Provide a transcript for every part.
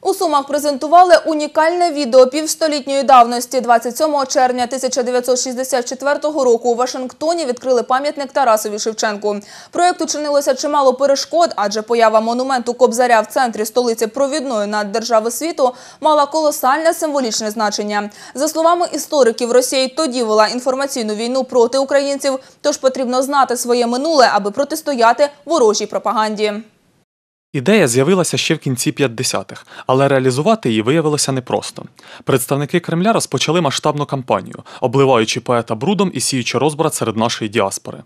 У Сумах презентували унікальне відео півстолітньої давності. 27 червня 1964 року у Вашингтоні відкрили пам'ятник Тарасові Шевченку. Проєкту чинилося чимало перешкод, адже поява монументу Кобзаря в центрі столиці провідної наддержави світу мала колосальне символічне значення. За словами істориків, Росія тоді вела інформаційну війну проти українців, тож потрібно знати своє минуле, аби протистояти ворожій пропаганді. Ідея з'явилася ще в кінці 50-х, але реалізувати її виявилося непросто. Представники Кремля розпочали масштабну кампанію, обливаючи поета брудом і сіючи розбрат серед нашої діаспори.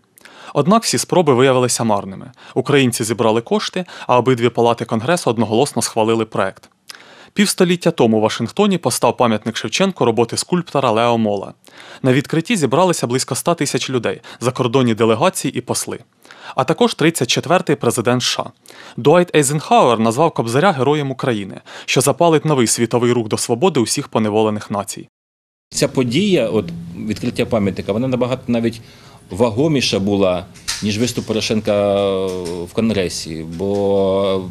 Однак всі спроби виявилися марними. Українці зібрали кошти, а обидві палати Конгресу одноголосно схвалили проект. Півстоліття тому у Вашингтоні постав пам'ятник Шевченку роботи скульптора Лео Мола. На відкритті зібралися близько 100 тисяч людей, закордонні делегації і посли. А також 34-й президент США. Дуайт Ейзенхауер назвав Кобзаря героєм України, що запалить новий світовий рух до свободи усіх поневолених націй. Ця подія, от відкриття пам'ятника, вона набагато навіть вагоміша була, ніж виступ Порошенка в Конгресі. Бо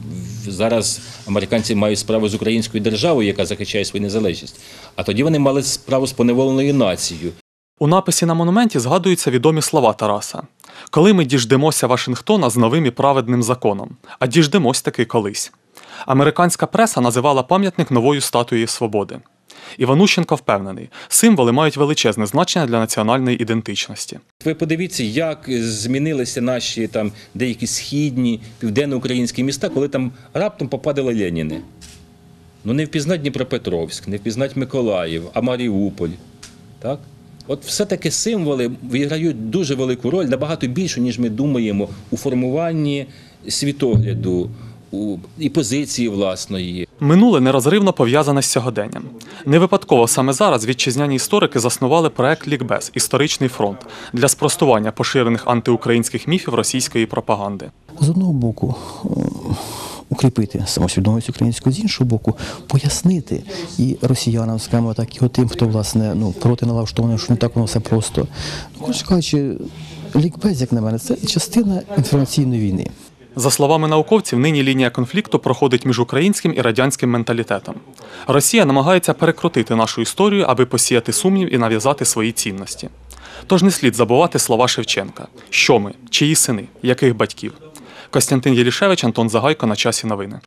зараз американці мають справу з українською державою, яка захищає свою незалежність. А тоді вони мали справу з поневоленою нацією. У написі на монументі згадуються відомі слова Тараса: Коли ми діждемося Вашингтона з новим і праведним законом, а діждемось таки колись. Американська преса називала пам'ятник новою статуєю свободи. Іванущенко впевнений, символи мають величезне значення для національної ідентичності. Ви подивіться, як змінилися наші там деякі східні, південноукраїнські міста, коли там раптом попадали Леніни. Ну не впізнать Дніпропетровськ, не впізнать Миколаїв, а Маріуполь. Так? От все-таки символи відіграють дуже велику роль, набагато більшу, ніж ми думаємо, у формуванні світогляду і позиції власної. Минуле нерозривно пов'язане з сьогоденням. Не випадково саме зараз вітчизняні історики заснували проект Лікбез Історичний фронт для спростування поширених антиукраїнських міфів російської пропаганди. З одного боку, е, укріпити самосвідомість українську, з іншого боку, пояснити і росіянам, скажімо так, і тим, хто власне ну проти налаштований, що не так воно все просто. Ну, кажучи, лікбез, як на мене, це частина інформаційної війни. За словами науковців, нині лінія конфлікту проходить між українським і радянським менталітетом. Росія намагається перекрутити нашу історію, аби посіяти сумнів і нав'язати свої цінності. Тож не слід забувати слова Шевченка: що ми, чиї сини, яких батьків. Костянтин Єлішевич, Антон Загайко на часі новини.